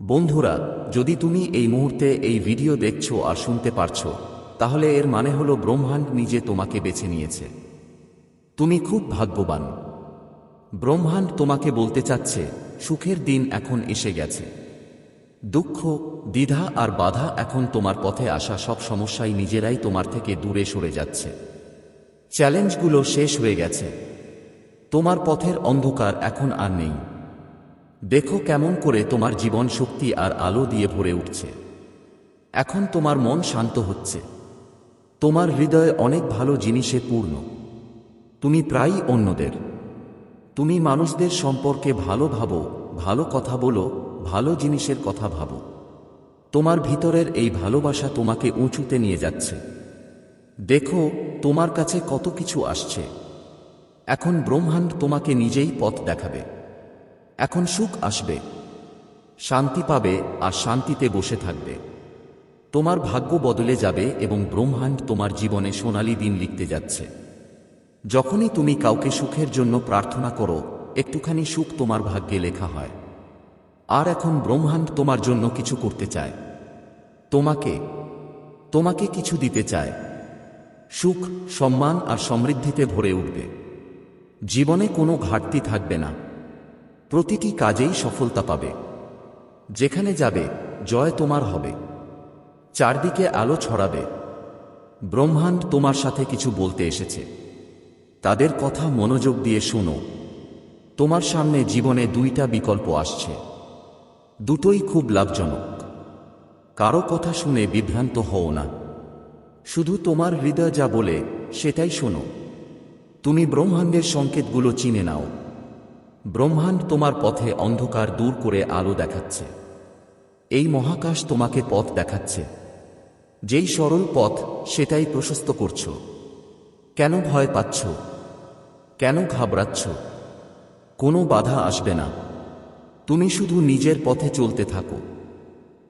বন্ধুরা, যদি তুমি এই মুহূর্তে এই ভিডিও দেখছ আর শুনতে পারছ, তাহলে এর মানে হলো ব্রহ্মাণ্ড নিজে তোমাকে বেছে নিয়েছে। তুমি খুব ভাগ্যবান। ব্রহ্মাণ্ড তোমাকে বলতে চাচ্ছে, সুখের দিন এখন এসে গেছে। দুঃখ, দ্বিধা আর বাধা এখন তোমার পথে আসা সব সমস্যাই নিজেরাই তোমার থেকে দূরে সরে যাচ্ছে। চ্যালেঞ্জগুলো শেষ হয়ে গেছে। তোমার পথের অন্ধকার এখন আর নেই। দেখো কেমন করে তোমার জীবন শক্তি আর আলো দিয়ে ভরে উঠছে। এখন তোমার মন শান্ত হচ্ছে। তোমার হৃদয়ে অনেক ভালো জিনিসে পূর্ণ। তুমি প্রায়ই অন্যদের। তুমি মানুষদের সম্পর্কে ভালো ভাবো, ভালো কথা বলো, ভালো জিনিসের কথা ভাবো। তোমার ভিতরের এই ভালোবাসা তোমাকে উঁচুতে নিয়ে যাচ্ছে। দেখো, তোমার কাছে কত কিছু আসছে। এখন ব্রহ্মাণ্ড তোমাকে নিজেই পথ দেখাবে। এখন সুখ আসবে। শান্তি পাবে আর শান্তিতে বসে থাকবে। তোমার ভাগ্য বদলে যাবে এবং ব্রহ্মাণ্ড তোমার জীবনে সোনালি দিন লিখতে যাচ্ছে। যখনই তুমি কাউকে সুখের জন্য প্রার্থনা করো, একটুখানি সুখ তোমার ভাগ্যে লেখা হয়। আর এখন ব্রহ্মাণ্ড তোমার জন্য কিছু করতে চায়। তোমাকে তোমাকে কিছু দিতে চায়। সুখ, সম্মান আর সমৃদ্ধিতে ভরে উঠবে। জীবনে কোনো ঘাটতি থাকবে না। প্রতিটি কাজেই সফলতা পাবে। যেখানে যাবে, জয় তোমার হবে। চারদিকে আলো ছড়াবে। ব্রহ্মাণ্ড তোমার সাথে কিছু বলতে এসেছে। তাদের কথা মনোযোগ দিয়ে শোনো। তোমার সামনে জীবনে দুইটা বিকল্প আসছে। দুটোই খুব লাভজনক। কারও কথা শুনে বিভ্রান্ত হও না। শুধু তোমার হৃদয় যা বলে, সেটাই শোনো। তুমি ব্রহ্মাণ্ডের সংকেতগুলো চিনে নাও। ব্রহ্মাণ্ড তোমার পথে অন্ধকার দূর করে আলো দেখাচ্ছে। এই মহাকাশ তোমাকে পথ দেখাচ্ছে। যেই সরল পথ, সেটাই প্রশস্ত করছ। কেন ভয় পাচ্ছ? কেন ঘাবড়াচ্ছ? কোনো বাধা আসবে না। তুমি শুধু নিজের পথে চলতে থাকো।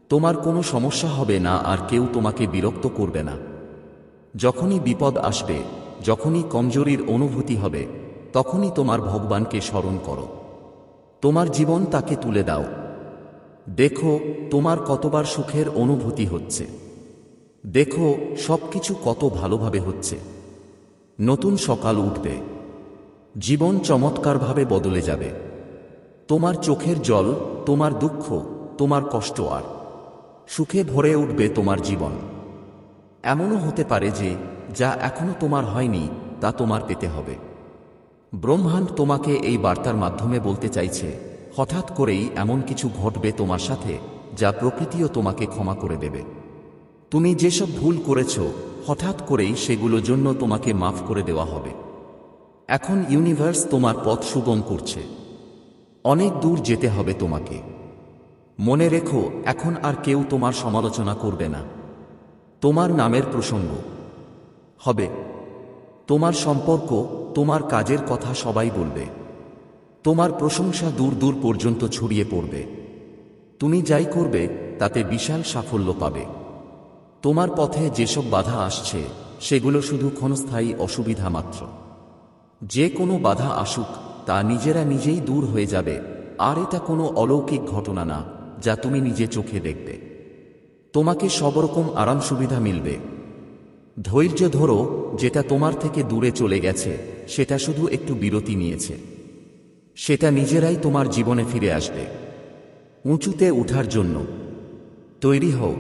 তোমার কোনো সমস্যা হবে না আর কেউ তোমাকে বিরক্ত করবে না। যখনই বিপদ আসবে, যখনই কমজোরির অনুভূতি হবে তখনই তোমার ভগবানকে স্মরণ করো। তোমার জীবন তাকে তুলে দাও। দেখো, তোমার কতবার সুখের অনুভূতি হচ্ছে। দেখো, সবকিছু কত ভালোভাবে হচ্ছে। নতুন সকাল উঠবে। জীবন চমৎকারভাবে বদলে যাবে। তোমার চোখের জল, তোমার দুঃখ, তোমার কষ্ট আর সুখে ভরে উঠবে তোমার জীবন। এমনও হতে পারে যে, যা এখনও তোমার হয়নি, তা তোমার পেতে হবে। ব্রহ্মাণ্ড তোমাকে এই বার্তার মাধ্যমে বলতে চাইছে, হঠাৎ করেই এমন কিছু ঘটবে তোমার সাথে, যা প্রকৃতিও তোমাকে ক্ষমা করে দেবে। তুমি যেসব ভুল করেছ, হঠাৎ করেই সেগুলোর জন্য তোমাকে মাফ করে দেওয়া হবে। এখন ইউনিভার্স তোমার পথ সুগম করছে। অনেক দূর যেতে হবে তোমাকে। মনে রেখো, এখন আর কেউ তোমার সমালোচনা করবে না। তোমার নামের প্রসঙ্গ। হবে। তোমার সম্পর্ক তোমার কাজের কথা সবাই বলবে। তোমার প্রশংসা দূর দূর পর্যন্ত ছড়িয়ে পড়বে। তুমি যাই করবে, তাতে বিশাল সাফল্য পাবে। তোমার পথে যেসব বাধা আসছে, সেগুলো শুধু ক্ষণস্থায়ী অসুবিধা মাত্র। যে কোনো বাধা আসুক, তা নিজেরা নিজেই দূর হয়ে যাবে। আর এটা কোনো অলৌকিক ঘটনা না, যা তুমি নিজে চোখে দেখবে। তোমাকে সব রকম আরাম সুবিধা মিলবে। ধৈর্য ধরো, যেটা তোমার থেকে দূরে চলে গেছে, সেটা শুধু একটু বিরতি নিয়েছে। সেটা নিজেরাই তোমার জীবনে ফিরে আসবে। উঁচুতে ওঠার জন্য। তৈরি হও।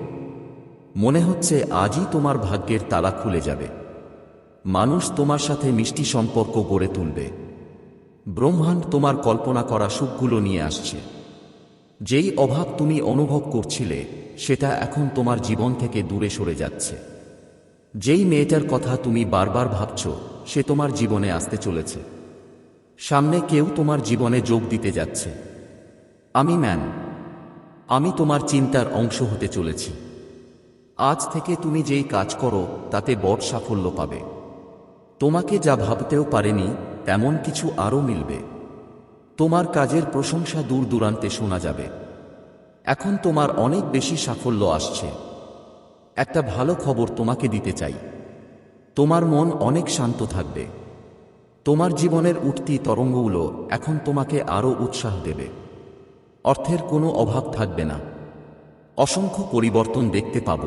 মনে হচ্ছে আজই তোমার ভাগ্যের তালা খুলে যাবে। মানুষ তোমার সাথে মিষ্টি সম্পর্ক গড়ে তুলবে। ব্রহ্মাণ্ড তোমার কল্পনা করা সুখগুলো নিয়ে আসছে। যেই অভাব তুমি অনুভব করছিলে, সেটা এখন তোমার জীবন থেকে দূরে সরে যাচ্ছে। যেই মেয়েটার কথা তুমি বারবার ভাবছ, সে তোমার জীবনে আসতে চলেছে। সামনে কেউ তোমার জীবনে যোগ দিতে যাচ্ছে। আমি ম্যান। আমি তোমার চিন্তার অংশ হতে চলেছি। আজ থেকে তুমি যেই কাজ করো, তাতে বড় সাফল্য পাবে। তোমাকে যা ভাবতেও পারেনি, তেমন কিছু আরও মিলবে। তোমার কাজের প্রশংসা দূর দূরান্তে শোনা যাবে। এখন তোমার অনেক বেশি সাফল্য আসছে। একটা ভালো খবর তোমাকে দিতে চাই। তোমার মন অনেক শান্ত থাকবে। তোমার জীবনের উঠতি তরঙ্গগুলো এখন তোমাকে আরও উৎসাহ দেবে। অর্থের কোনো অভাব থাকবে না। অসংখ্য পরিবর্তন দেখতে পাব।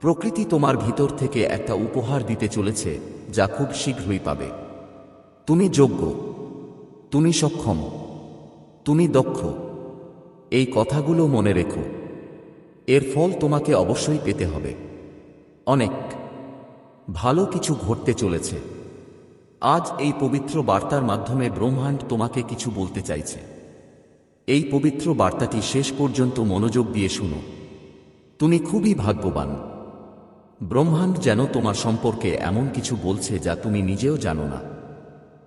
প্রকৃতি তোমার ভিতর থেকে একটা উপহার দিতে চলেছে যা খুব শীঘ্রই পাবে। তুমি যোগ্য। তুমি সক্ষম। তুমি দক্ষ। এই কথাগুলো মনে রেখো। এর ফল তোমাকে অবশ্যই পেতে হবে। অনেক। ভালো কিছু ঘটতে চলেছে। আজ এই পবিত্র বার্তার মাধ্যমে ব্রহ্মাণ্ড তোমাকে কিছু বলতে চাইছে। এই পবিত্র বার্তাটি শেষ পর্যন্ত মনোযোগ দিয়ে শুনো। তুমি খুবই ভাগ্যবান। ব্রহ্মাণ্ড যেন তোমার সম্পর্কে এমন কিছু বলছে যা তুমি নিজেও জানো না।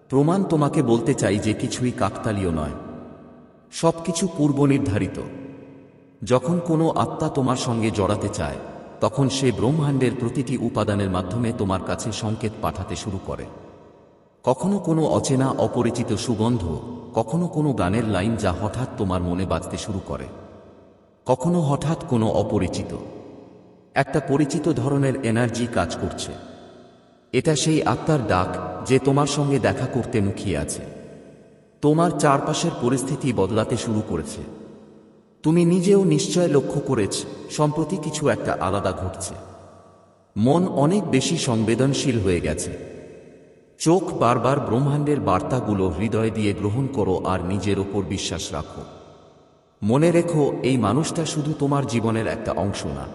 প্রমাণ তোমাকে বলতে চাই যে কিছুই কাকতালীয় নয়। সবকিছু পূর্ব নির্ধারিত যখন কোনো আত্মা তোমার সঙ্গে জড়াতে চায়, তখন সে ব্রহ্মাণ্ডের প্রতিটি উপাদানের মাধ্যমে তোমার কাছে সংকেত পাঠাতে শুরু করে। কখনো কোনো অচেনা অপরিচিত সুগন্ধ, কখনো কোনো গানের লাইন যা হঠাৎ তোমার মনে বাজতে শুরু করে। কখনো হঠাৎ কোনো অপরিচিত। একটা পরিচিত ধরনের এনার্জি কাজ করছে। এটা সেই আত্মার ডাক যে তোমার সঙ্গে দেখা করতে মুখিয়ে আছে। তোমার চারপাশের পরিস্থিতি বদলাতে শুরু করেছে। তুমি নিজেও নিশ্চয় লক্ষ্য করেছ, সম্প্রতি কিছু একটা আলাদা ঘটছে। মন অনেক বেশি সংবেদনশীল হয়ে গেছে। চোখ বারবার ব্রহ্মাণ্ডের বার্তাগুলো হৃদয় দিয়ে গ্রহণ করো আর নিজের ওপর বিশ্বাস রাখো। মনে রেখো, এই মানুষটা শুধু তোমার জীবনের একটা অংশ না।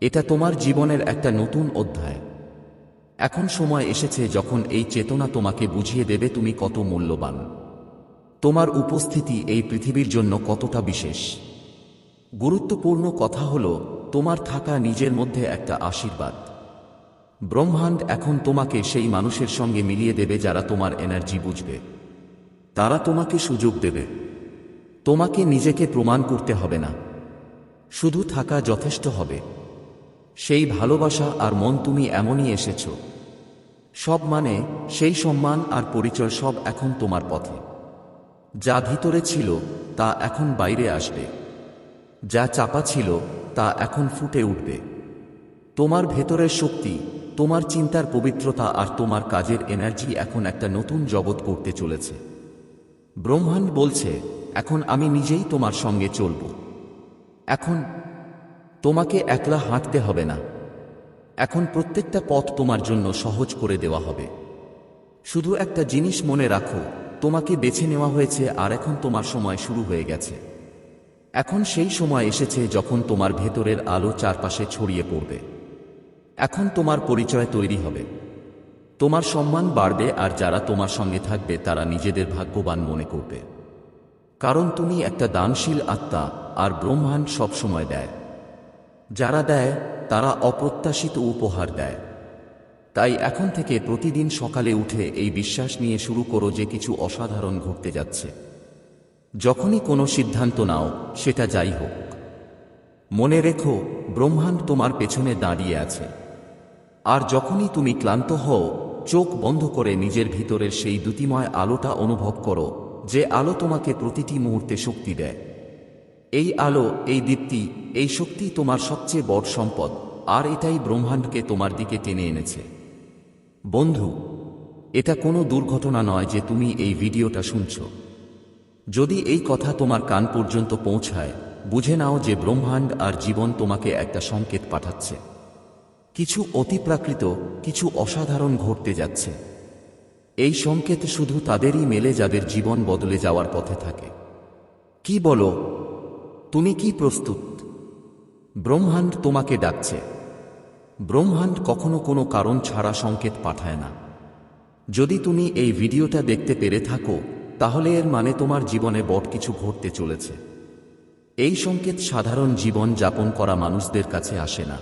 এটা তোমার জীবনের একটা নতুন অধ্যায়। এখন সময় এসেছে যখন এই চেতনা তোমাকে বুঝিয়ে দেবে তুমি কত মূল্যবান। তোমার উপস্থিতি এই পৃথিবীর জন্য কতটা বিশেষ? গুরুত্বপূর্ণ কথা হল, তোমার থাকা নিজের মধ্যে একটা আশীর্বাদ। ব্রহ্মাণ্ড এখন তোমাকে সেই মানুষের সঙ্গে মিলিয়ে দেবে যারা তোমার এনার্জি বুঝবে। তারা তোমাকে সুযোগ দেবে। তোমাকে নিজেকে প্রমাণ করতে হবে না। শুধু থাকা যথেষ্ট হবে। সেই ভালোবাসা আর মন তুমি এমনই এসেছ। সব মানে সেই সম্মান আর পরিচয় সব এখন তোমার পথে। যা ভিতরে ছিল তা এখন বাইরে আসবে। যা চাপা ছিল তা এখন ফুটে উঠবে। তোমার ভেতরের শক্তি, তোমার চিন্তার পবিত্রতা আর তোমার কাজের এনার্জি এখন একটা নতুন জগৎ করতে চলেছে। ব্রহ্মাণ্ড বলছে, এখন আমি নিজেই তোমার সঙ্গে চলব। এখন তোমাকে একলা হাঁটতে হবে না। এখন প্রত্যেকটা পথ তোমার জন্য সহজ করে দেওয়া হবে। শুধু একটা জিনিস মনে রাখো তোমাকে বেছে নেওয়া হয়েছে আর এখন তোমার সময় শুরু হয়ে গেছে। এখন সেই সময় এসেছে যখন তোমার ভেতরের আলো চারপাশে ছড়িয়ে পড়বে। এখন তোমার পরিচয় তৈরি হবে। তোমার সম্মান বাড়বে আর যারা তোমার সঙ্গে থাকবে তারা নিজেদের ভাগ্যবান মনে করবে। কারণ তুমি একটা দানশীল আত্মা আর ব্রহ্মাণ্ড সবসময় দেয়। যারা দেয়, তারা অপ্রত্যাশিত উপহার দেয়। তাই এখন থেকে প্রতিদিন সকালে উঠে এই বিশ্বাস নিয়ে শুরু করো যে কিছু অসাধারণ ঘটতে যাচ্ছে। যখনই কোনো সিদ্ধান্ত নাও, সেটা যাই হোক। মনে রেখো, ব্রহ্মাণ্ড তোমার পেছনে দাঁড়িয়ে আছে। আর যখনই তুমি ক্লান্ত হও, চোখ বন্ধ করে নিজের ভিতরের সেই দ্যুতিময় আলোটা অনুভব করো, যে আলো তোমাকে প্রতিটি মুহূর্তে শক্তি দেয়। এই আলো, এই দীপ্তি, এই শক্তি তোমার সবচেয়ে বড় সম্পদ, আর এটাই ব্রহ্মাণ্ডকে তোমার দিকে টেনে এনেছে। বন্ধু, এটা কোনো দুর্ঘটনা নয় যে তুমি এই ভিডিওটা শুনছ। যদি এই কথা তোমার কান পর্যন্ত পৌঁছায়, বুঝে নাও যে ব্রহ্মাণ্ড আর জীবন তোমাকে একটা সংকেত পাঠাচ্ছে। কিছু অতিপ্রাকৃত, কিছু অসাধারণ ঘটতে যাচ্ছে। এই সংকেত শুধু তাদেরই মেলে যাদের জীবন বদলে যাওয়ার পথে থাকে। কি বলো? তুমি কি প্রস্তুত? ব্রহ্মাণ্ড তোমাকে ডাকছে। ব্রহ্মাণ্ড কখনো কোনো কারণ ছাড়া সংকেত পাঠায় না। যদি তুমি এই ভিডিওটা দেখতে পেরে থাকো, তাহলে এর মানে তোমার জীবনে বট কিছু ঘটতে চলেছে। এই সংকেত সাধারণ জীবন যাপন করা মানুষদের কাছে আসে না।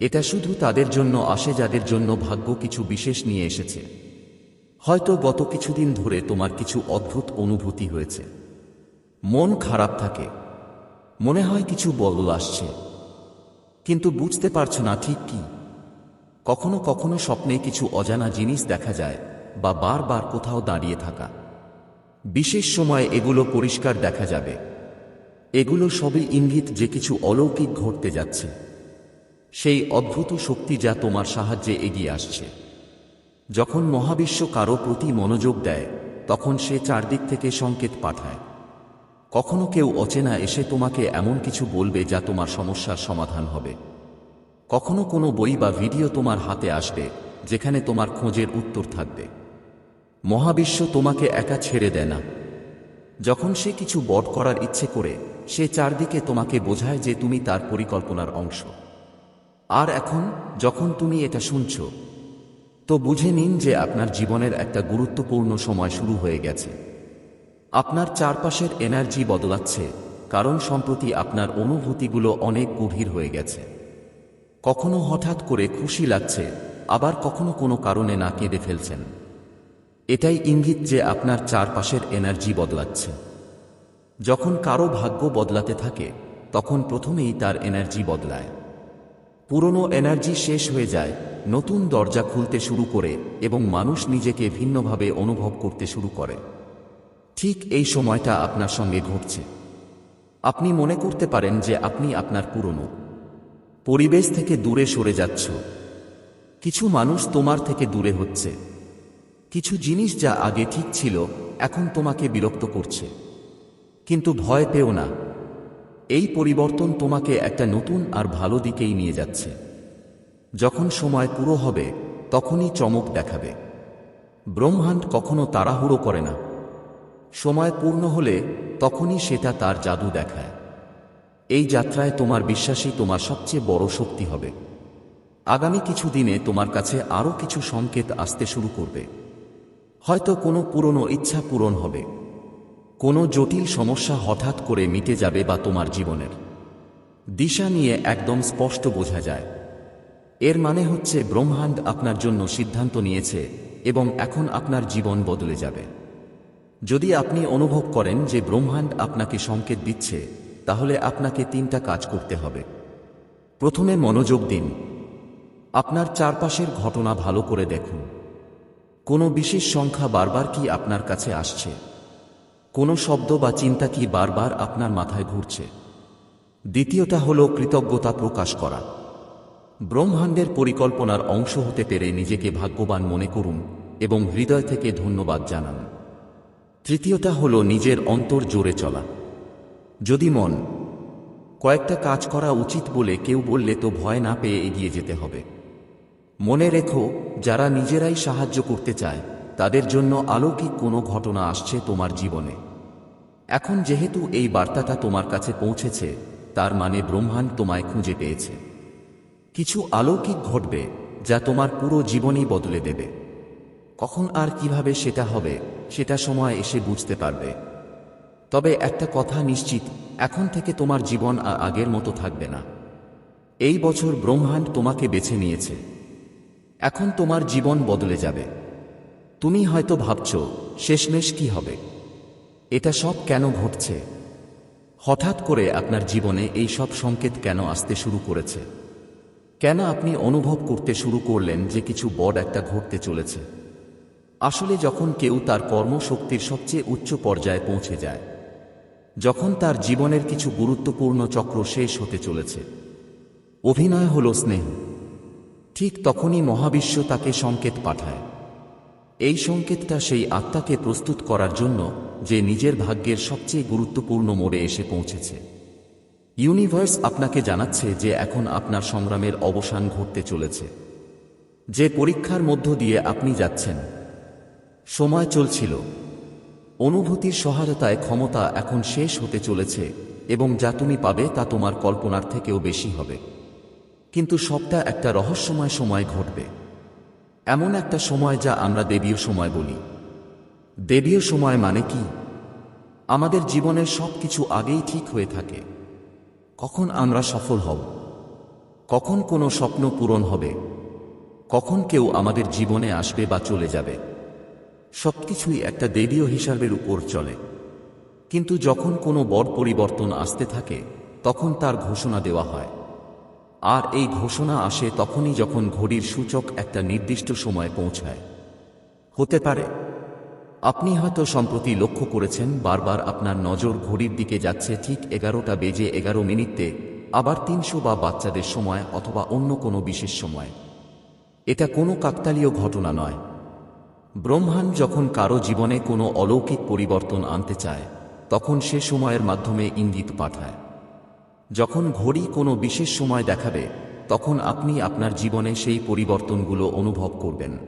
এটা শুধু তাদের জন্য আসে যাদের জন্য ভাগ্য কিছু বিশেষ নিয়ে এসেছে। হয়তো গত কিছুদিন ধরে তোমার কিছু অদ্ভুত অনুভূতি হয়েছে। মন খারাপ থাকে। মনে হয় কিছু বদল আসছে। কিন্তু বুঝতে পারছ না ঠিক কি? কখনো কখনো স্বপ্নে কিছু অজানা জিনিস দেখা যায়, বা বারবার কোথাও দাঁড়িয়ে থাকা। বিশেষ সময় এগুলো পরিষ্কার দেখা যাবে। এগুলো সবই ইঙ্গিত যে কিছু অলৌকিক ঘটতে যাচ্ছে। সেই অদ্ভুত শক্তি যা তোমার সাহায্যে এগিয়ে আসছে। যখন মহাবিশ্ব কারও প্রতি মনোযোগ দেয়, তখন সে চারদিক থেকে সংকেত পাঠায়। কখনো কেউ অচেনা এসে তোমাকে এমন কিছু বলবে যা তোমার সমস্যার সমাধান হবে। কখনো কোনো বই বা ভিডিও তোমার হাতে আসবে, যেখানে তোমার খোঁজের উত্তর থাকবে। মহাবিশ্ব তোমাকে একা ছেড়ে দেয় না। যখন সে কিছু বট করার ইচ্ছে করে, সে চারদিকে তোমাকে বোঝায় যে তুমি তার পরিকল্পনার অংশ। আর এখন, যখন তুমি এটা শুনছ, তো বুঝে নিন যে আপনার জীবনের একটা গুরুত্বপূর্ণ সময় শুরু হয়ে গেছে। আপনার চারপাশের এনার্জি বদলাচ্ছে, কারণ সম্প্রতি আপনার অনুভূতিগুলো অনেক গভীর হয়ে গেছে। কখনো হঠাৎ করে খুশি লাগছে, আবার কখনো কোনো কারণে না কেঁদে ফেলছেন। এটাই ইঙ্গিত যে আপনার চারপাশের এনার্জি বদলাচ্ছে। যখন কারও ভাগ্য বদলাতে থাকে, তখন প্রথমেই তার এনার্জি বদলায়। পুরনো এনার্জি শেষ হয়ে যায়, নতুন দরজা খুলতে শুরু করে এবং মানুষ নিজেকে ভিন্নভাবে অনুভব করতে শুরু করে। ঠিক এই সময়টা আপনার সঙ্গে ঘটছে। আপনি মনে করতে পারেন যে আপনি আপনার পুরনো। পরিবেশ থেকে দূরে সরে যাচ্ছ। কিছু মানুষ তোমার থেকে দূরে হচ্ছে। কিছু জিনিস যা আগে ঠিক ছিল, এখন তোমাকে বিরক্ত করছে। কিন্তু ভয় পেও না। এই পরিবর্তন তোমাকে একটা নতুন আর ভালো দিকেই নিয়ে যাচ্ছে। যখন সময় পুরো হবে, তখনই চমক দেখাবে। ব্রহ্মাণ্ড কখনো তাড়াহুড়ো করে না। সময় পূর্ণ হলে তখনই সেটা তার জাদু দেখায়। এই যাত্রায় তোমার বিশ্বাসই তোমার সবচেয়ে বড় শক্তি হবে। আগামী কিছু দিনে তোমার কাছে আরও কিছু সংকেত আসতে শুরু করবে। হয়তো কোনো পুরনো ইচ্ছা পূরণ হবে। কোনো জটিল সমস্যা হঠাৎ করে মিটে যাবে বা তোমার জীবনের। দিশা নিয়ে একদম স্পষ্ট বোঝা যায়। এর মানে হচ্ছে ব্রহ্মাণ্ড আপনার জন্য সিদ্ধান্ত নিয়েছে এবং এখন আপনার জীবন বদলে যাবে। যদি আপনি অনুভব করেন যে ব্রহ্মাণ্ড আপনাকে সংকেত দিচ্ছে, তাহলে আপনাকে তিনটা কাজ করতে হবে। প্রথমে মনোযোগ দিন। আপনার চারপাশের ঘটনা ভালো করে দেখুন। কোনো বিশেষ সংখ্যা বারবার কি আপনার কাছে আসছে? কোনো শব্দ বা চিন্তা কি বারবার আপনার মাথায় ঘুরছে? দ্বিতীয়টা হল কৃতজ্ঞতা প্রকাশ করা। ব্রহ্মাণ্ডের পরিকল্পনার অংশ হতে পেরে নিজেকে ভাগ্যবান মনে করুন এবং হৃদয় থেকে ধন্যবাদ জানান। তৃতীয়টা হল নিজের অন্তর জোরে চলা। যদি মন, কয়েকটা কাজ করা উচিত বলে কেউ বললে তো ভয় না পেয়ে এগিয়ে যেতে হবে। মনে রেখো, যারা নিজেরাই সাহায্য করতে চায়, তাদের জন্য অলৌকিক কোনো ঘটনা আসছে তোমার জীবনে। এখন যেহেতু এই বার্তাটা তোমার কাছে পৌঁছেছে, তার মানে ব্রহ্মাণ্ড তোমায় খুঁজে পেয়েছে। কিছু অলৌকিক ঘটবে, যা তোমার পুরো জীবনই বদলে দেবে। কখন আর কীভাবে সেটা হবে, সেটা সময় এসে বুঝতে পারবে। তবে একটা কথা নিশ্চিত, এখন থেকে তোমার জীবন আর আগের মতো থাকবে না। এই বছর ব্রহ্মাণ্ড তোমাকে বেছে নিয়েছে। এখন তোমার জীবন বদলে যাবে। তুমি হয়তো ভাবছ, শেষমেশ কি হবে? এটা সব কেন ঘটছে? হঠাৎ করে আপনার জীবনে এই সব সংকেত কেন আসতে শুরু করেছে? কেন আপনি অনুভব করতে শুরু করলেন যে কিছু বড় একটা ঘটতে চলেছে? আসলে যখন কেউ তার কর্মশক্তির সবচেয়ে উচ্চ পর্যায়ে পৌঁছে যায়, যখন তার জীবনের কিছু গুরুত্বপূর্ণ চক্র শেষ হতে চলেছে, অভিনয় হল স্নেহ। ঠিক তখনই মহাবিশ্ব তাকে সংকেত পাঠায়। এই সংকেতটা সেই আত্মাকে প্রস্তুত করার জন্য যে নিজের ভাগ্যের সবচেয়ে গুরুত্বপূর্ণ মোড়ে এসে পৌঁছেছে। ইউনিভার্স আপনাকে জানাচ্ছে যে এখন আপনার সংগ্রামের অবসান ঘটতে চলেছে। যে পরীক্ষার মধ্য দিয়ে আপনি যাচ্ছেন সময় চলছিল। অনুভূতির সহায়তায় ক্ষমতা এখন শেষ হতে চলেছে এবং যা তুমি পাবে তা তোমার কল্পনার থেকেও বেশি হবে। কিন্তু সবটা একটা রহস্যময় সময় ঘটবে। এমন একটা সময় যা আমরা দেবীয় সময় বলি। দেবীয় সময় মানে কি? আমাদের জীবনের সব কিছু আগেই ঠিক হয়ে থাকে। কখন আমরা সফল হব? কখন কোনো স্বপ্ন পূরণ হবে? কখন কেউ আমাদের জীবনে আসবে বা চলে যাবে? সবকিছুই একটা দেবীয় হিসাবের উপর চলে। কিন্তু যখন কোনো বড় পরিবর্তন আসতে থাকে, তখন তার ঘোষণা দেওয়া হয়। আর এই ঘোষণা আসে তখনই যখন ঘড়ির সূচক একটা নির্দিষ্ট সময়ে পৌঁছায়। হতে পারে। আপনি হয়তো সম্প্রতি লক্ষ্য করেছেন, বারবার আপনার নজর ঘড়ির দিকে যাচ্ছে ঠিক এগারোটা বেজে এগারো মিনিটে, আবার তিনশো বা বাচ্চাদের সময় অথবা অন্য কোনো বিশেষ সময়। এটা কোনো কাকতালীয় ঘটনা নয়। ব্রহ্মাণ্ড যখন কারও জীবনে কোনো অলৌকিক পরিবর্তন আনতে চায়, তখন সে সময়ের মাধ্যমে ইঙ্গিত পাঠায়। যখন ঘড়ি কোনো বিশেষ সময় দেখাবে, তখন আপনি আপনার জীবনে সেই পরিবর্তনগুলো অনুভব করবেন।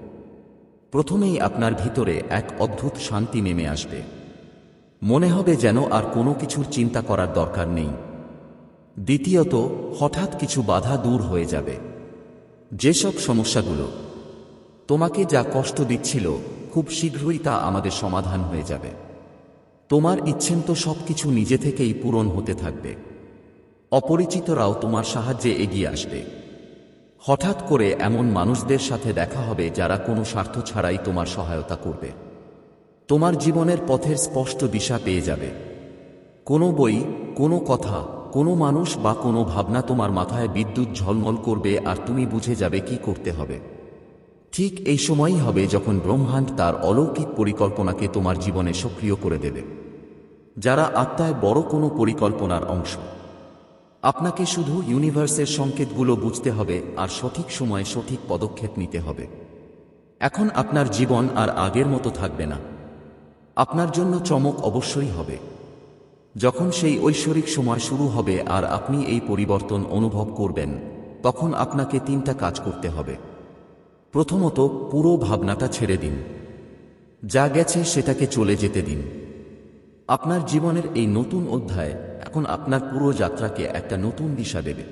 প্রথমেই আপনার ভিতরে এক অদ্ভুত শান্তি নেমে আসবে। মনে হবে যেন আর কোনো কিছুর চিন্তা করার দরকার নেই। দ্বিতীয়ত, হঠাৎ কিছু বাধা দূর হয়ে যাবে। যেসব সমস্যাগুলো তোমাকে যা কষ্ট দিচ্ছিল, খুব শীঘ্রই তা আমাদের সমাধান হয়ে যাবে। তোমার ইচ্ছেন তো সবকিছু নিজে থেকেই পূরণ হতে থাকবে। অপরিচিতরাও তোমার সাহায্যে এগিয়ে আসবে। হঠাৎ করে এমন মানুষদের সাথে দেখা হবে যারা কোনো স্বার্থ ছাড়াই তোমার সহায়তা করবে। তোমার জীবনের পথের স্পষ্ট দিশা পেয়ে যাবে। কোনো বই, কোনো কথা, কোনো মানুষ বা কোনো ভাবনা তোমার মাথায় বিদ্যুৎ ঝলমল করবে আর তুমি বুঝে যাবে কি করতে হবে। ঠিক এই সময়ই হবে যখন ব্রহ্মাণ্ড তার অলৌকিক পরিকল্পনাকে তোমার জীবনে সক্রিয় করে দেবে। যারা আত্মায় বড় কোনো পরিকল্পনার অংশ। আপনাকে শুধু ইউনিভার্সের সংকেতগুলো বুঝতে হবে আর সঠিক সময়ে সঠিক পদক্ষেপ নিতে হবে। এখন আপনার জীবন আর আগের মতো থাকবে না। আপনার জন্য চমক অবশ্যই হবে। যখন সেই ঐশ্বরিক সময় শুরু হবে আর আপনি এই পরিবর্তন অনুভব করবেন, তখন আপনাকে তিনটা কাজ করতে হবে। প্রথমত পুরো ভাবনাটা ছেড়ে দিন। যা গেছে সেটাকে চলে যেতে দিন। আপনার জীবনের এই নতুন অধ্যায় এখন আপনার পুরো যাত্রাকে একটা নতুন দিশা দেবে।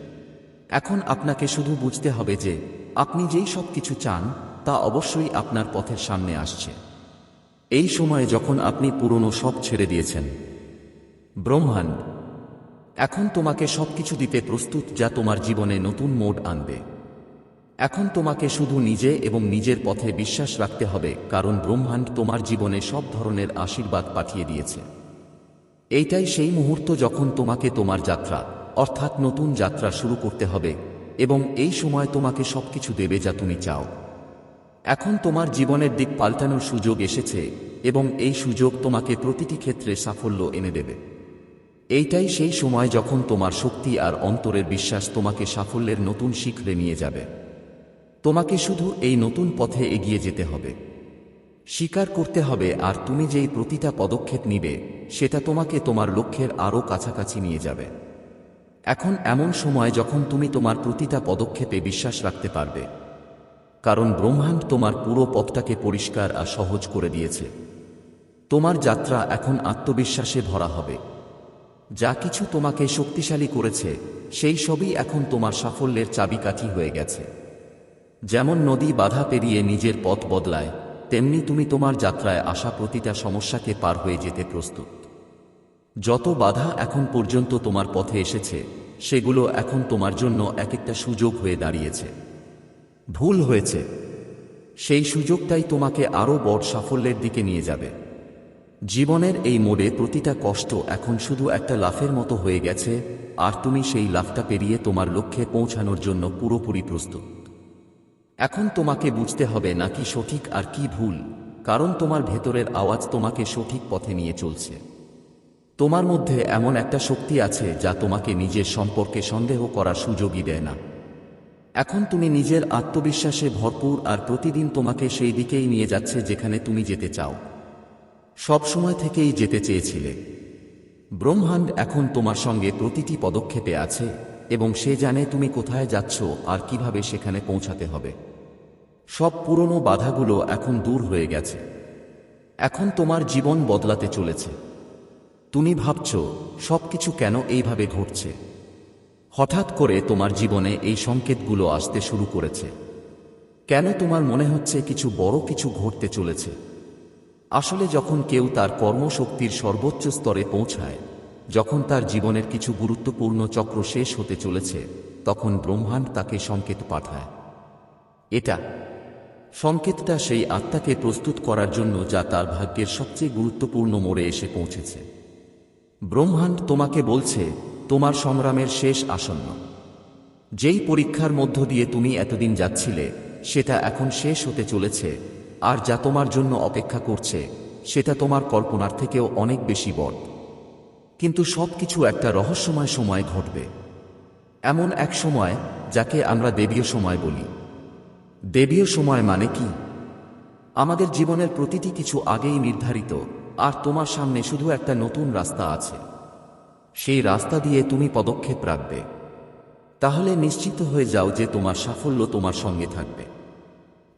এখন আপনাকে শুধু বুঝতে হবে যে আপনি যেই সব কিছু চান, তা অবশ্যই আপনার পথের সামনে আসছে। এই সময়ে যখন আপনি পুরনো সব ছেড়ে দিয়েছেন। ব্রহ্মাণ্ড, এখন তোমাকে সবকিছু দিতে প্রস্তুত যা তোমার জীবনে নতুন মোড আনবে। এখন তোমাকে শুধু নিজে এবং নিজের পথে বিশ্বাস রাখতে হবে, কারণ ব্রহ্মাণ্ড তোমার জীবনে সব ধরনের আশীর্বাদ পাঠিয়ে দিয়েছে। এইটাই সেই মুহূর্ত যখন তোমাকে তোমার যাত্রা, অর্থাৎ নতুন যাত্রা শুরু করতে হবে, এবং এই সময় তোমাকে সবকিছু দেবে যা তুমি চাও। এখন তোমার জীবনের দিক পাল্টানোর সুযোগ এসেছে, এবং এই সুযোগ তোমাকে প্রতিটি ক্ষেত্রে সাফল্য এনে দেবে। এইটাই সেই সময় যখন তোমার শক্তি আর অন্তরের বিশ্বাস তোমাকে সাফল্যের নতুন শিখরে নিয়ে যাবে। তোমাকে শুধু এই নতুন পথে এগিয়ে যেতে হবে। স্বীকার করতে হবে আর তুমি যেই প্রতিটা পদক্ষেপ নিবে, সেটা তোমাকে তোমার লক্ষ্যের আরও কাছাকাছি নিয়ে যাবে। এখন এমন সময় যখন তুমি তোমার প্রতিটা পদক্ষেপে বিশ্বাস রাখতে পারবে। কারণ ব্রহ্মাণ্ড তোমার পুরো পথটাকে পরিষ্কার আর সহজ করে দিয়েছে। তোমার যাত্রা এখন আত্মবিশ্বাসে ভরা হবে। যা কিছু তোমাকে শক্তিশালী করেছে, সেই সবই এখন তোমার সাফল্যের চাবিকাঠি হয়ে গেছে। যেমন নদী বাধা পেরিয়ে নিজের পথ বদলায়, তেমনি তুমি তোমার যাত্রায় আসা প্রতিটা সমস্যাকে পার হয়ে যেতে প্রস্তুত। যত বাধা এখন পর্যন্ত তোমার পথে এসেছে, সেগুলো এখন তোমার জন্য এক একটা সুযোগ হয়ে দাঁড়িয়েছে। ভুল হয়েছে। সেই সুযোগটাই তোমাকে আরও বড় সাফল্যের দিকে নিয়ে যাবে। জীবনের এই মোড়ে প্রতিটা কষ্ট এখন শুধু একটা লাফের মতো হয়ে গেছে, আর তুমি সেই লাফটা পেরিয়ে তোমার লক্ষ্যে পৌঁছানোর জন্য পুরোপুরি প্রস্তুত। এখন তোমাকে বুঝতে হবে নাকি সঠিক আর কি ভুল, কারণ তোমার ভেতরের আওয়াজ তোমাকে সঠিক পথে নিয়ে চলছে। তোমার মধ্যে এমন একটা শক্তি আছে যা তোমাকে নিজের সম্পর্কে সন্দেহ করার সুযোগই দেয় না। এখন তুমি নিজের আত্মবিশ্বাসে ভরপুর আর প্রতিদিন তোমাকে সেই দিকেই নিয়ে যাচ্ছে যেখানে তুমি যেতে চাও। সব সময় থেকেই যেতে চেয়েছিলে। ব্রহ্মাণ্ড এখন তোমার সঙ্গে প্রতিটি পদক্ষেপে আছে। এবং সে জানে তুমি কোথায় যাচ্ছ আর কীভাবে সেখানে পৌঁছাতে হবে। সব পুরনো বাধাগুলো এখন দূর হয়ে গেছে। এখন তোমার জীবন বদলাতে চলেছে। তুমি ভাবছ, সবকিছু কেন এইভাবে ঘটছে? হঠাৎ করে তোমার জীবনে এই সংকেতগুলো আসতে শুরু করেছে। কেন তোমার মনে হচ্ছে কিছু বড় কিছু ঘটতে চলেছে? আসলে যখন কেউ তার কর্মশক্তির সর্বোচ্চ স্তরে পৌঁছায় যখন তার জীবনের কিছু গুরুত্বপূর্ণ চক্র শেষ হতে চলেছে, তখন ব্রহ্মাণ্ড তাকে সংকেত পাঠায়। এটা, সংকেতটা সেই আত্মাকে প্রস্তুত করার জন্য যা তার ভাগ্যের সবচেয়ে গুরুত্বপূর্ণ মোড়ে এসে পৌঁছেছে। ব্রহ্মাণ্ড তোমাকে বলছে, তোমার সংগ্রামের শেষ আসন্ন। যেই পরীক্ষার মধ্য দিয়ে তুমি এতদিন যাচ্ছিলে, সেটা এখন শেষ হতে চলেছে, আর যা তোমার জন্য অপেক্ষা করছে, সেটা তোমার কল্পনার থেকেও অনেক বেশি বড়। কিন্তু সব কিছু একটা রহস্যময় সময় ঘটবে। এমন এক সময় যাকে আমরা দেবীয় সময় বলি। দেবীয় সময় মানে কি? আমাদের জীবনের প্রতিটি কিছু আগেই নির্ধারিত, আর তোমার সামনে শুধু একটা নতুন রাস্তা আছে। সেই রাস্তা দিয়ে তুমি পদক্ষেপ রাখবে। তাহলে নিশ্চিত হয়ে যাও যে তোমার সাফল্য তোমার সঙ্গে থাকবে।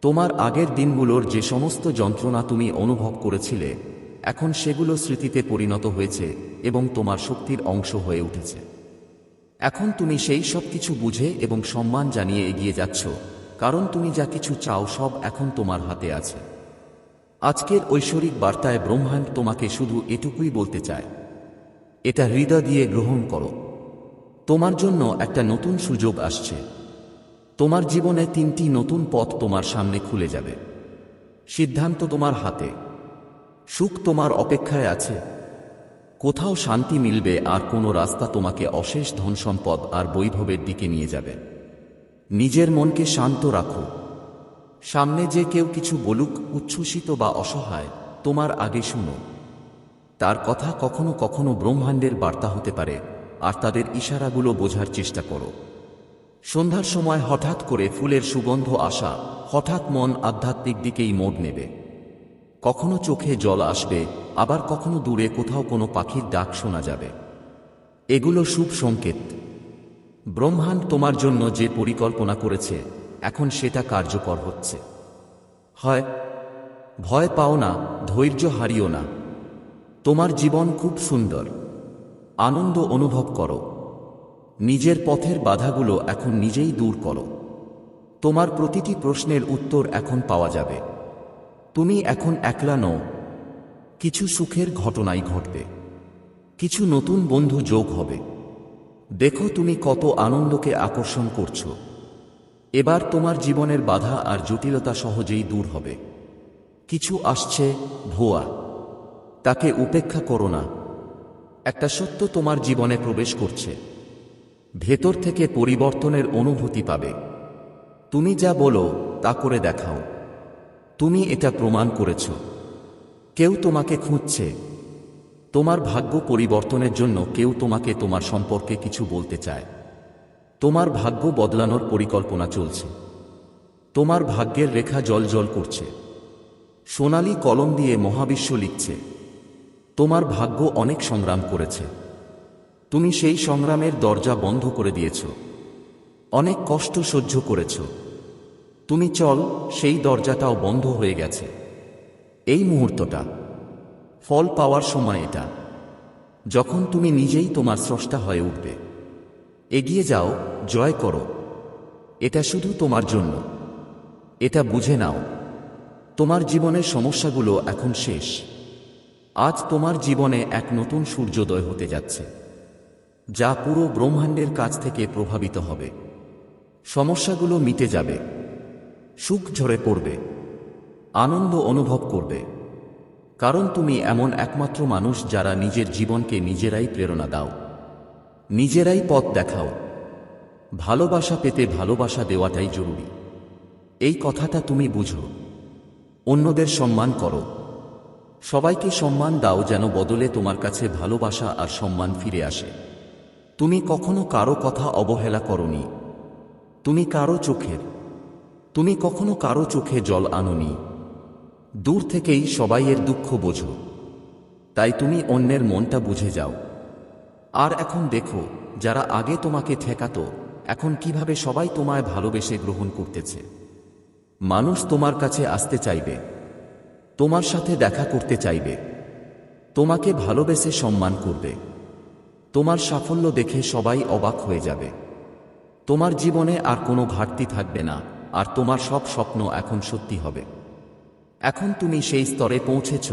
তোমার আগের দিনগুলোর যে সমস্ত যন্ত্রণা তুমি অনুভব করেছিলে এখন সেগুলো স্মৃতিতে পরিণত হয়েছে এবং তোমার শক্তির অংশ হয়ে উঠেছে। এখন তুমি সেই সব কিছু বুঝে এবং সম্মান জানিয়ে এগিয়ে যাচ্ছ, কারণ তুমি যা কিছু চাও সব এখন তোমার হাতে আছে। আজকের ঐশ্বরিক বার্তায় ব্রহ্মাণ্ড তোমাকে শুধু এটুকুই বলতে চায়। এটা হৃদয় দিয়ে গ্রহণ করো। তোমার জন্য একটা নতুন সুযোগ আসছে। তোমার জীবনে তিনটি নতুন পথ তোমার সামনে খুলে যাবে। সিদ্ধান্ত তোমার হাতে। সুখ তোমার অপেক্ষায় আছে। কোথাও শান্তি মিলবে আর কোনো রাস্তা তোমাকে অশেষ ধনসম্পদ আর বৈভবের দিকে নিয়ে যাবে। নিজের মনকে শান্ত রাখো। সামনে যে কেউ কিছু বলুক, উচ্ছ্বসিত বা অসহায়, তোমার আগে শুনো। তার কথা কখনো কখনো ব্রহ্মাণ্ডের বার্তা হতে পারে, আর তাদের ইশারাগুলো বোঝার চেষ্টা করো। সন্ধ্যার সময় হঠাৎ করে ফুলের সুগন্ধ আসা, হঠাৎ মন আধ্যাত্মিক দিকেই মোড় নেবে। কখনো চোখে জল আসবে, আবার কখনো দূরে কোথাও কোনো পাখির ডাক শোনা যাবে। এগুলো শুভ সংকেত। ব্রহ্মাণ্ড তোমার জন্য যে পরিকল্পনা করেছে, এখন সেটা কার্যকর হচ্ছে। হয়, ভয় পাও না, ধৈর্য হারিও না। তোমার জীবন খুব সুন্দর। আনন্দ অনুভব করো। নিজের পথের বাধাগুলো এখন নিজেই দূর করো। তোমার প্রতিটি প্রশ্নের উত্তর এখন পাওয়া যাবে। তুমি এখন একলা নও। কিছু সুখের ঘটনাই ঘটবে। কিছু নতুন বন্ধু যোগ হবে। দেখো তুমি কত আনন্দকে আকর্ষণ করছ। এবার তোমার জীবনের বাধা আর জটিলতা সহজেই দূর হবে। কিছু আসছে ভুয়া। তাকে উপেক্ষা করো না। একটা সত্য তোমার জীবনে প্রবেশ করছে। ভেতর থেকে পরিবর্তনের অনুভূতি পাবে। তুমি যা বলো তা করে দেখাও। তুমি এটা প্রমাণ করেছ। কেউ তোমাকে খুঁজছে। তোমার ভাগ্য পরিবর্তনের জন্য কেউ তোমাকে তোমার সম্পর্কে কিছু বলতে চায়। তোমার ভাগ্য বদলানোর পরিকল্পনা চলছে। তোমার ভাগ্যের রেখা জল জল করছে। সোনালি কলম দিয়ে মহাবিশ্ব লিখছে। তোমার ভাগ্য অনেক সংগ্রাম করেছে। তুমি সেই সংগ্রামের দরজা বন্ধ করে দিয়েছ। অনেক কষ্ট সহ্য করেছ। তুমি চল, সেই দরজাটাও বন্ধ হয়ে গেছে। এই মুহূর্তটা। ফল পাওয়ার সময় এটা। যখন তুমি নিজেই তোমার স্রষ্টা হয়ে উঠবে। এগিয়ে যাও, জয় করো। এটা শুধু তোমার জন্য। এটা বুঝে নাও। তোমার জীবনের সমস্যাগুলো এখন শেষ। আজ তোমার জীবনে এক নতুন সূর্যোদয় হতে যাচ্ছে। যা পুরো ব্রহ্মাণ্ডের কাছ থেকে প্রভাবিত হবে। সমস্যাগুলো মিটে যাবে। সুখ ঝরে পড়বে, আনন্দ অনুভব করবে। কারণ তুমি এমন একমাত্র মানুষ যারা নিজের জীবনকে নিজেরাই প্রেরণা দাও। নিজেরাই পথ দেখাও। ভালোবাসা পেতে ভালোবাসা দেওয়াটাই জরুরি। এই কথাটা তুমি বুঝো। অন্যদের সম্মান করো। সবাইকে সম্মান দাও যেন বদলে তোমার কাছে ভালোবাসা আর সম্মান ফিরে আসে। তুমি কখনো কারও কথা অবহেলা করনি। তুমি কারও চোখের তুমি কখনো কারও চোখে জল আনোনি। দূর থেকেই সবাইয়ের দুঃখ বোঝো। তাই তুমি অন্যের মনটা বুঝে যাও। আর এখন দেখো, যারা আগে তোমাকে ঠেকাতো, এখন কীভাবে সবাই তোমায় ভালোবেসে গ্রহণ করতেছে। মানুষ তোমার কাছে আসতে চাইবে। তোমার সাথে দেখা করতে চাইবে। তোমাকে ভালোবেসে সম্মান করবে। তোমার সাফল্য দেখে সবাই অবাক হয়ে যাবে। তোমার জীবনে আর কোনো ঘাটতি থাকবে না। আর তোমার সব স্বপ্ন এখন সত্যি হবে। এখন তুমি সেই স্তরে পৌঁছেছ,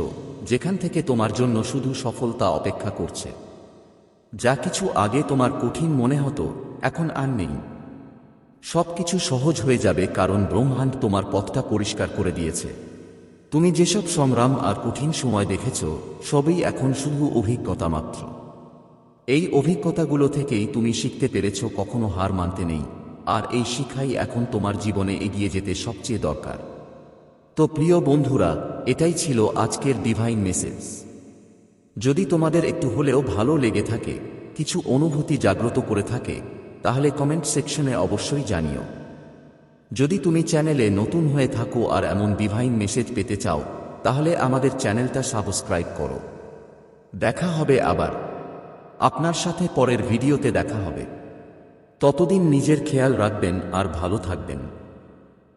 যেখান থেকে তোমার জন্য শুধু সফলতা অপেক্ষা করছে। যা কিছু আগে তোমার কঠিন মনে হতো, এখন আর নেই। সব কিছু সহজ হয়ে যাবে কারণ ব্রহ্মাণ্ড তোমার পথটা পরিষ্কার করে দিয়েছে। তুমি যেসব সংগ্রাম আর কঠিন সময় দেখেছ, সবই এখন শুধু অভিজ্ঞতা মাত্র। এই অভিজ্ঞতাগুলো থেকেই তুমি শিখতে পেরেছ কখনো হার মানতে নেই। আর এই শিক্ষাই এখন তোমার জীবনে এগিয়ে যেতে সবচেয়ে দরকার। তো প্রিয় বন্ধুরা, এটাই ছিল আজকের ডিভাইন মেসেজ যদি তোমাদের একটু হলেও ভালো লেগে থাকে, কিছু অনুভূতি জাগ্রত করে থাকে, তাহলে কমেন্ট সেকশনে অবশ্যই জানিও। যদি তুমি চ্যানেলে নতুন হয়ে থাকো আর এমন ডিভাইন মেসেজ পেতে চাও, তাহলে আমাদের চ্যানেলটা সাবস্ক্রাইব করো। দেখা হবে আবার। আপনার সাথে পরের ভিডিওতে দেখা হবে। ততদিন নিজের খেয়াল রাখবেন আর ভালো থাকবেন।